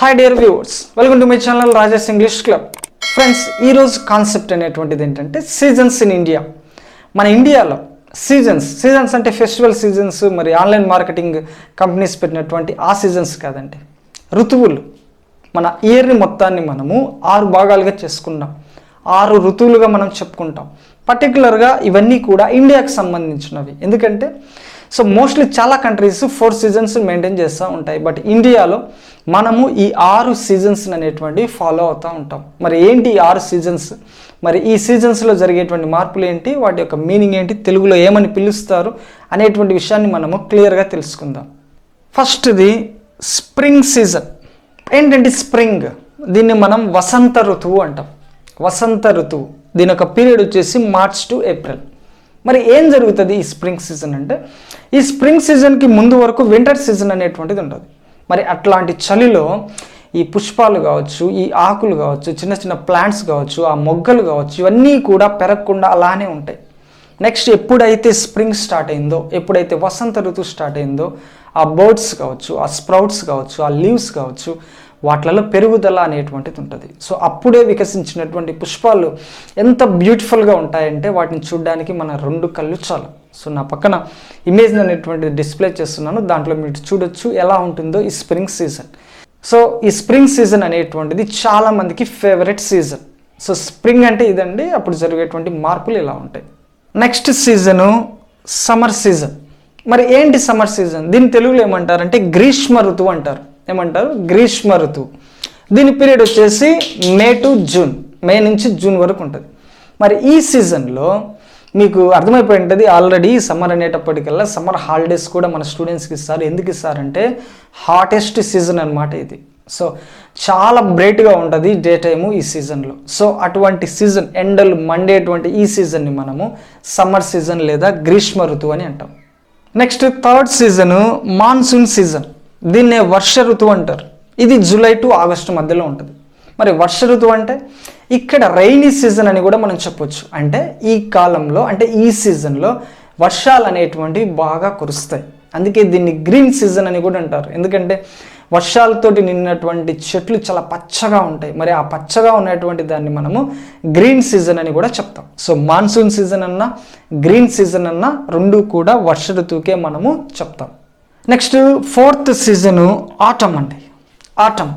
Hi dear viewers welcome to my channel Rajesh English club friends ఈరోజు concept అనేటువంటిది ఏంటంటే seasons in India మన ఇండియాలో సీజన్స్ సీజన్స్ అంటే ఫెస్టివల్ సీజన్స్ మరి ఆన్లైన్ మార్కెటింగ్ కంపెనీస్ పెట్టినటువంటి ఆ సీజన్స్ కాదండి. ఋతువులు. మన ఇయర్ని మొత్తాన్ని మనము ఆరు భాగాలుగా చేసుకున్నాం ఆరు ఋతువులుగా మనం చెప్పుకుంటాం. పర్టికులర్గా ఇవన్నీ కూడా ఇండియాకి సంబంధించినవి. ఎందుకంటే సో మోస్ట్లీ చాలా కంట్రీస్ ఫోర్ సీజన్స్ మెయింటైన్ చేస్తూ ఉంటాయి. బట్ ఇండియాలో మనము ఈ ఆరు సీజన్స్ అనేటువంటివి ఫాలో అవుతూ ఉంటాం. మరి ఏంటి ఈ ఆరు సీజన్స్ మరి ఈ సీజన్స్లో జరిగేటువంటి మార్పులు ఏంటి? వాటి యొక్క మీనింగ్ ఏంటి? తెలుగులో ఏమని పిలుస్తారు? అనేటువంటి విషయాన్ని మనము క్లియర్గా తెలుసుకుందాం. ఫస్ట్ది స్ప్రింగ్ సీజన్. ఏంటంటే స్ప్రింగ్? దీన్ని మనం వసంత ఋతువు అంటాం. వసంత ఋతువు. దీని యొక్క పీరియడ్ వచ్చేసి మార్చ్ టు ఏప్రిల్. మరి ఏం జరుగుతుంది ఈ స్ప్రింగ్ సీజన్ అంటే? ఈ స్ప్రింగ్ సీజన్కి ముందు వరకు వింటర్ సీజన్ అనేటువంటిది ఉంటుంది మరి అట్లాంటి చలిలో ఈ పుష్పాలు కావచ్చు ఈ ఆకులు కావచ్చు చిన్న చిన్న ప్లాంట్స్ కావచ్చు ఆ మొగ్గలు కావచ్చు ఇవన్నీ కూడా పెరగకుండా అలానే ఉంటాయి. నెక్స్ట్ ఎప్పుడైతే స్ప్రింగ్ స్టార్ట్ అయిందో ఎప్పుడైతే వసంత ఋతువు స్టార్ట్ అయిందో ఆ బర్డ్స్ కావచ్చు ఆ స్ప్రౌట్స్ కావచ్చు ఆ లీవ్స్ కావచ్చు వాటిలలో పెరుగుదల అనేటువంటిది ఉంటుంది. సో అప్పుడే వికసించినటువంటి పుష్పాలు ఎంత బ్యూటిఫుల్గా ఉంటాయంటే వాటిని చూడడానికి మన రెండు కళ్ళు చాలు. సో నా పక్కన ఇమేజ్ అనేటువంటిది డిస్ప్లే చేస్తున్నాను. దాంట్లో మీరు చూడొచ్చు ఎలా ఉంటుందో ఈ స్ప్రింగ్ సీజన్ సో ఈ స్ప్రింగ్ సీజన్ అనేటువంటిది చాలా మందికి ఫేవరెట్ సీజన్ సో స్ప్రింగ్ అంటే ఇదండి అప్పుడు జరిగేటువంటి మార్పులు ఇలా ఉంటాయి. నెక్స్ట్ సీజను సమ్మర్ సీజన్ మరి ఏంటి సమ్మర్ సీజన్ దీని తెలుగులో ఏమంటారంటే గ్రీష్మ ఋతువు అంటారు. ఏమంటారు? గ్రీష్మ ఋతువు. దీని పీరియడ్ వచ్చేసి మే టు జూన్. మే నుంచి జూన్ వరకు ఉంటుంది. మరి ఈ సీజన్లో మీకు అర్థమైపోయి ఉంటుంది ఆల్రెడీ సమ్మర్ అనేటప్పటికల్లా సమ్మర్ హాలిడేస్ కూడా మన స్టూడెంట్స్కి ఇస్తారు. ఎందుకు ఇస్తారంటే హాటెస్ట్ సీజన్ అనమాట ఇది. సో చాలా బ్రైట్గా ఉంటుంది డే టైము ఈ సీజన్లో సో అటువంటి సీజన్ ఎండలు మండేటువంటి ఈ సీజన్ని మనము సమ్మర్ సీజన్ లేదా గ్రీష్మ ఋతువు అని అంటాం. Next third season monsoon season దీన్నే వర్ష ఋతువు అంటారు. ఇది జూలై టు ఆగస్టు మధ్యలో ఉంటుంది. మరి వర్ష ఋతువు అంటే ఇక్కడ రైనీ సీజన్ అని కూడా మనం చెప్పొచ్చు. అంటే ఈ కాలంలో అంటే ఈ సీజన్లో వర్షాలు అనేటువంటివి బాగా కురుస్తాయి. అందుకే దీన్ని గ్రీన్ సీజన్ అని కూడా అంటారు. ఎందుకంటే వర్షాలతోటి నిన్నటువంటి చెట్లు చాలా పచ్చగా ఉంటాయి. మరి ఆ పచ్చగా ఉన్నటువంటి దాన్ని మనము గ్రీన్ సీజన్ అని కూడా చెప్తాం. సో మాన్సూన్ సీజన్ అన్నా గ్రీన్ సీజన్ అన్నా రెండు కూడా వర్ష ఋతువుకే మనము చెప్తాం. నెక్స్ట్ ఫోర్త్ సీజను ఆటమ్ అండి. ఆటమ్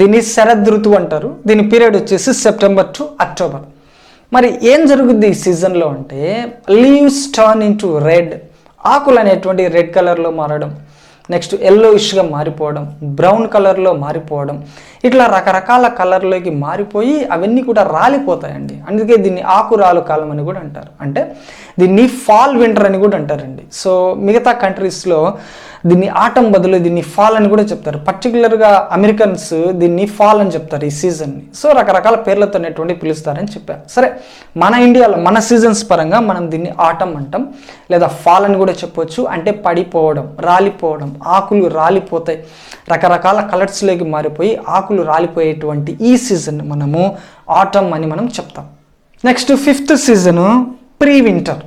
దీన్ని శరద్ ఋతువు అంటారు. దీని పీరియడ్ వచ్చేసి సెప్టెంబర్ టు అక్టోబర్ మరి ఏం జరుగుద్ది ఈ సీజన్లో అంటే leaves turn in to red ఆకులు అనేటువంటి రెడ్ కలర్లో మారడం నెక్స్ట్ ఎల్లోయిష్గా మారిపోవడం బ్రౌన్ కలర్లో మారిపోవడం ఇట్లా రకరకాల కలర్లోకి మారిపోయి అవన్నీ కూడా రాలిపోతాయండి. అందుకే దీన్ని ఆకురాలు కాలం అని కూడా అంటారు. అంటే దీన్ని ఫాల్ వింటర్ అని కూడా అంటారండి. సో మిగతా కంట్రీస్లో దీన్ని ఆటం బదులు దీన్ని ఫాల్ అని కూడా చెప్తారు. పర్టికులర్గా అమెరికన్స్ దీన్ని ఫాల్ అని చెప్తారు ఈ సీజన్ని సో రకరకాల పేర్లతో అనేటువంటి పిలుస్తారని చెప్పారు. సరే మన ఇండియాలో మన సీజన్స్ పరంగా మనం దీన్ని ఆటం అంటాం లేదా ఫాల్ అని కూడా చెప్పొచ్చు. అంటే పడిపోవడం రాలిపోవడం ఆకులు రాలిపోతాయి. రకరకాల కలర్స్లోకి మారిపోయి ఆకులు రాలిపోయేటువంటి ఈ సీజన్ మనము ఆటం అని మనం చెప్తాం. Next fifth season pre winter.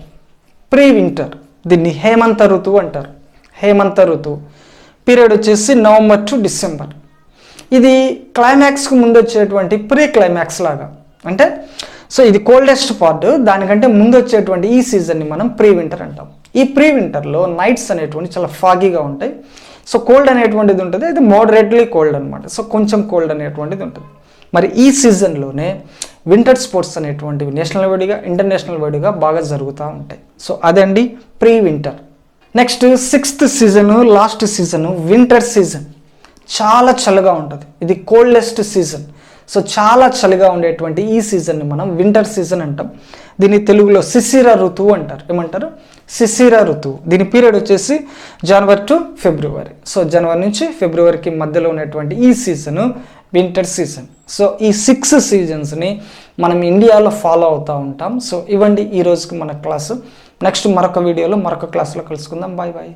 Pre winter దీన్ని హేమంత ఋతువు అంటారు. హేమంత ఋతువు పీరియడ్ వచ్చేసి నవంబర్ టు డిసెంబర్. ఇది క్లైమాక్స్కి ముందు వచ్చేటువంటి ప్రీ క్లైమాక్స్ లాగా. అంటే సో ఇది కోల్డెస్ట్ పార్ట్ దానికంటే ముందు వచ్చేటువంటి ఈ సీజన్ని మనం ప్రీ వింటర్ అంటాం. ఈ ప్రీ వింటర్లో నైట్స్ అనేటువంటి చాలా ఫాగీగా ఉంటాయి. సో కోల్డ్ అనేటువంటిది ఉంటుంది ఇది మోడరేట్లీ కోల్డ్ అనమాట సో కొంచెం కోల్డ్ అనేటువంటిది ఉంటుంది. మరి ఈ సీజన్లోనే వింటర్ స్పోర్ట్స్ అనేటువంటివి నేషనల్ వైడ్గా ఇంటర్నేషనల్ వైడ్గా బాగా జరుగుతూ ఉంటాయి. సో అదండి pre winter next sixth season last season winter season చాలా చలిగా ఉంటుంది. ఇది కోల్డెస్ట్ సీజన్ సో చాలా చలిగా ఉండేటువంటి ఈ సీజన్ని మనం వింటర్ సీజన్ అంటాం. దీన్ని తెలుగులో శిశిర ఋతువు అంటారు. ఏమంటారు? శిశిర ఋతువు. దీని పీరియడ్ వచ్చేసి జనవరి టు ఫిబ్రవరి సో జనవరి నుంచి ఫిబ్రవరికి మధ్యలో ఉన్నటువంటి ఈ సీజను వింటర్ సీజన్ సో ఈ సిక్స్ సీజన్స్ని మనం ఇండియాలో ఫాలో అవుతూ ఉంటాం. సో ఇవ్వండి ఈ రోజుకి మన క్లాసు నెక్స్ట్ మరొక వీడియోలో మరొక క్లాస్లో కలుసుకుందాం. Bye bye